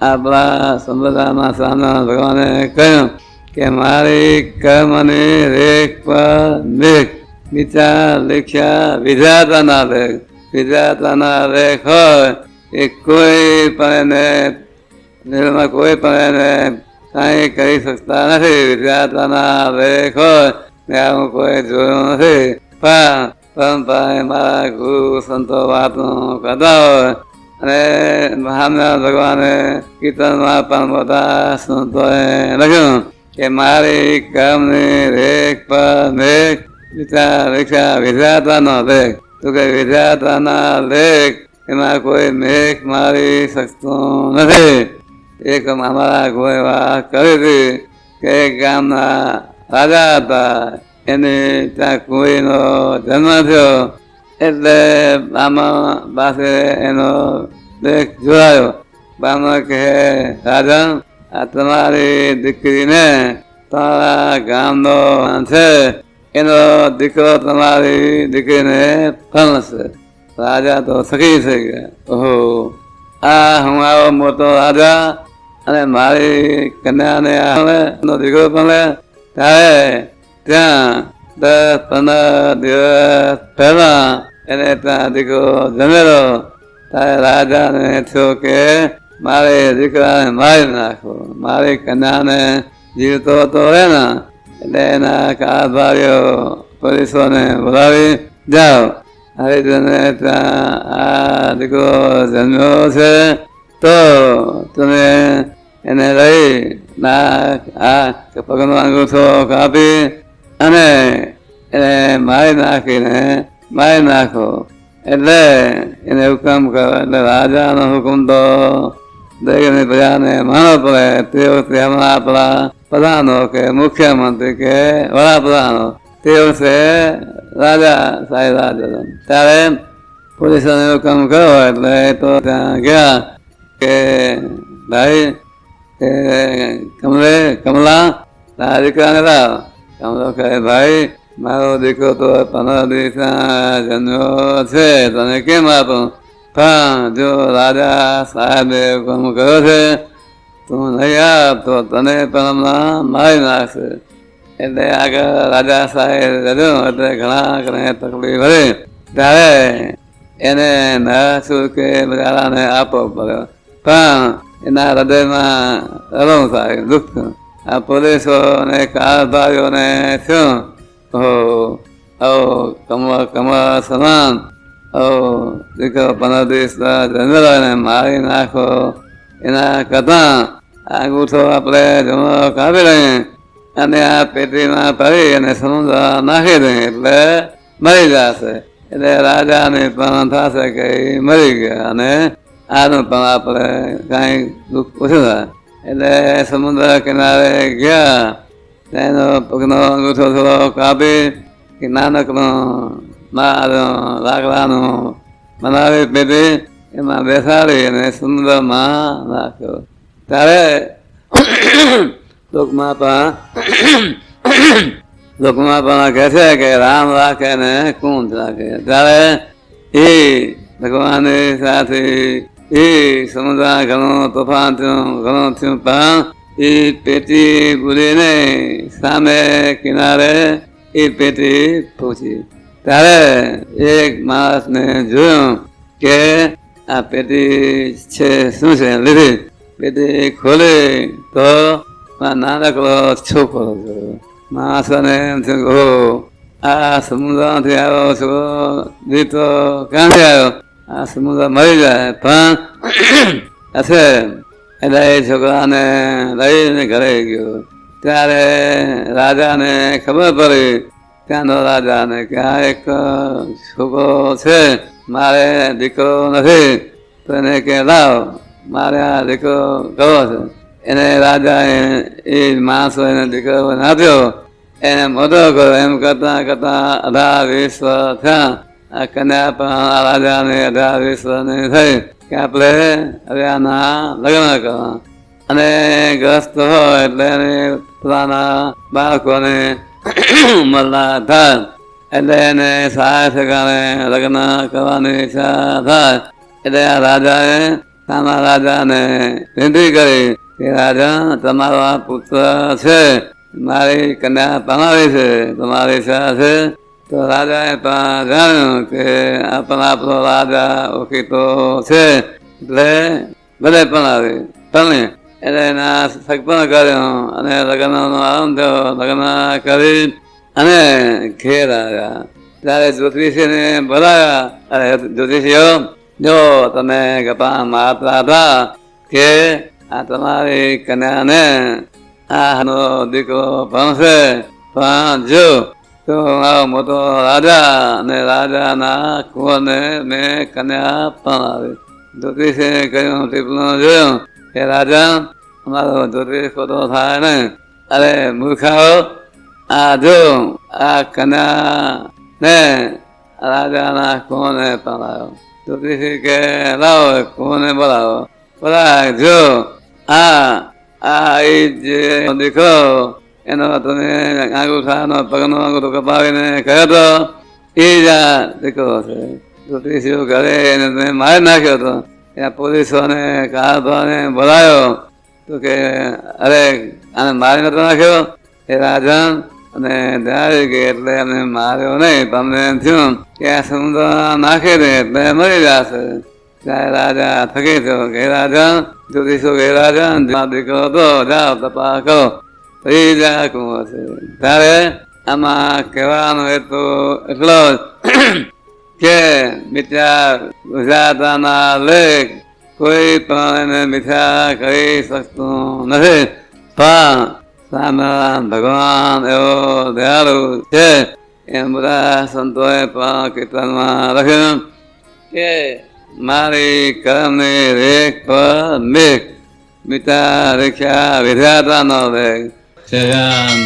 આપણા સંપ્રદાયમાં સ્વામિનારાયણ ભગવાને કહ્યું કે મારી કર્મની રેખ પર લેખ વિચાર, લેખ્યા, વિધાતાના લેખ વિધાતાના રેખ હોય એ કોઈ પણ એને કોઈ પણ એને કાંઈ કરી શકતા નથી. વિધાતાના રેખ હોય ને હું કોઈ જોયું નથી. પણ પરંપરા મારા ગુરુ સંતો વાતો કરતા હોય અને મહાનારાયણ ભગવાને કીર્તનમાં પણ બધા સંતોએ લખ્યું કે મારી કામની રેખ પર મેઘ વિચાર રેખા વિધાતાનો લેખ તો કે વિધાતાના લેખ એમાં કોઈ મેઘ મારી શકતો નથી. એક અમારા વાત કરી હતી કે ગામના રાજા હતા. એને ત્યાં કોઈનો જન્મ થયો. એટલે બામા પાસે એનો લેખ જોડાયો. બામા કહે રાજા આ તમારી દીકરીને તમારા ગામનો છે એનો દીકરો તમારી દીકરીને ફણશે રાજા તો સખી થઈ ગયા ઓહો, આ હું આવો મોટો રાજા અને મારી કન્યાને આવે દીકરો પણ ત્યારે ત્યાં દસ પંદર દિવસ પહેલા એને ત્યાં દીકરો જમેલો. ત્યારે રાજાને થયો કે મારે દીકરાને મારી નાખો. મારી કન્યાને જીવતો તો રહે ને એટલે એના કારભારીઓ પોલીસોને બોલાવી, જાઓ. હરિજને ત્યાં આ દીકરો જન્મ્યો છે, તો તમે એને લઈ નાક આ પગનો અંગૂઠો કાપી અને એને મારી નાખીને મારી નાખો. એટલે એને હુકમ કરો એટલે રાજાનો હુકમ તો દરેકની પ્રજાને માનવો પડે. તે વખતે હમણાં આપણા પ્રધાનો કે મુખ્યમંત્રી કે વડાપ્રધાનો. તે વખતે રાજા સાહેબ રાજા ત્યારે પોલીસોને હુકમ કર્યો એટલે તો ત્યાં ગયા કે ભાઈ, કે કમલે, કમલા, તારા દીકરાને લાવ. કમલો કહે, ભાઈ મારો દીકરો તો પંદર દિવસના જન્મ્યો છે. તને કેમ આપું? પણ જો રાજા સાહેબે હુકમ કર્યો છે, તું નહીં આપ, તો તને પણ મારી નાખશે. એટલે આગળ રાજા સાહેબ રહ્યો એટલે ઘણા ઘણા તકલીફ હતી ત્યારે એને નરાશું કે બધાને આપવો પડ્યો. પણ એના હૃદયમાં રડવું થાય દુઃખ આ પોલીસો અને કારભારીઓને થયું. ઓ દીકરો પંદર દિવસ જન્મેલો એને મારી નાખો એના કરતાં અંગૂઠો આપણે જમો કાપી લઈએ અને આ પેટીમાં ભરી અને સમુદ્ર નાખી દઈએ એટલે મરી જશે એટલે રાજાને પણ થશે કે મરી ગયા અને આનું પણ આપણે કાંઈ દુઃખ ઓછું થાય એટલે સમુદ્ર કિનારે ગયા એનો પગનો અંગૂઠો થોડો કાપી કે નાનકનો લાકડાનો બનાવી પેટી એમાં બેસાડી અને સુંદરમાં નાખ્યો ત્યારે લોકમાં પણ લોકમાં પણ કહે છે કે રામ રાખે ને કુંજ રાખે ત્યારે એ ભગવાનની સાથે એ સમુદ્ર ઘણું તોફાન થયું ઘણું થયું પણ એ પેટી ભૂલીને સામે કિનારે એ પેટી પહોંચી ત્યારે એક માણસને જોયું કે આ પેટી છે, શું છે? લીધી. પેટી ખોલી તો નાનકડો છોકરો જોયો. માણસને એમ આ સમુદ્રમાંથી આવ્યો છો? દીતો ક્યાંથી આવ્યો? આ સમુદ્ર મરી જાય, પણ, હશે. એટલે એ છોકરાને લઈને ઘરે ગયો. ત્યારે રાજાને ખબર પડી. ત્યાંનો રાજાને કે આ એક છોકરો છે, મારે દીકરો નથી. તો એને કે, લાવ, મારે આ દીકરો કરવો છે. એને રાજાએ એ માણસો એને દીકરો આપ્યો. એને મોટો કર્યો. એમ કરતાં કરતાં અઢાર, વીસ થયા. કન્યા પણ આ રાજાને અઢાર થઈ કે આપણે હવે આના લગ્ન કરવા. અને ગ્રસ્ત હોય એટલે એને પોતાના બાળકોને મળના થાય. એટલે એને સહાય ઠેકાણે લગ્ન કરવાની ઈચ્છા થાય. એટલે આ રાજાએ તાના રાજાને વિનંતી કરી કે, રાજા, તમારો આ પુત્ર છે. મારી કન્યા પરણાવી છે. તમારી સાથે તો રાજાએ પણ જાણ્યું કે આ પણ આપણો રાજા ઓળખીતો છે. એટલે ભલે પણ આવે પરણી એટલે એના સગપણ કર્યો અને લગ્નનો આરંભ થયો. લગ્ન કરી અને ઘેર આવ્યા. ત્યારે જ્યોતિષીને બોલાવ્યા. અરે જ્યોતિષીઓ, જો તમે ગપા મારતા હતા કે આ તમારી કન્યાને આનો દીકરો ભણશે પણ જો તો મારો મોટો રાજા અને રાજાના કુંવરને મેં કન્યા પણ આવી જ્યોતિષે કહ્યું ટીપલું જોયું કે, રાજા, અમારો જ્યોતિષ ખોટો થાય ને અરે, મૂર્ખાઓ, આ જો, આ કન્યા ને રાજાના કુંવરને પણ આવ્યો જ્યોતિષી કે લાવો કુંવરને બોલાવો. બોલા જો, આ આ જે દીકરો એનો તમે આંગૂઠાનો પગનો આંગૂઠો કપાવીને કહ્યો તો, એ જ દીકરો છે જ્યોતિષીઓ ઘરે એને તમે મારી નાખ્યો હતો ત્યાં પોલીસોને કારધોને બોલાયો તો કે, અરે, આને મારી નતો નાખ્યો? એ રાજન અને ધ્યાન ગઈ એટલે એમને માર્યો નહીં તમને એમ થયું કે આ સમુદ્ર નાખે દે એટલે મરી જશે. ત્યારે રાજા થકી થયો કે રાજા જ્યોતિષો કે રાજા જ્યાં દીકરો હતો જાઓ તપા કરો. તો એ હશે ત્યારે આમાં કહેવાનો હેતુ એટલો કે મિથ્યા ગુજરાતના લેખ કોઈ પણ મિથ્યા કરી શકતું નથી. પણ રામ ભગવાન એવો દયાળુ છે. એમ બધા સંતોએ પણ કીર્તનમાં લખ્યું કે, મારી કર્મની રેખ પર મેઘ મિતા રેખ્યા વિધાતા નો વેગ જય રામ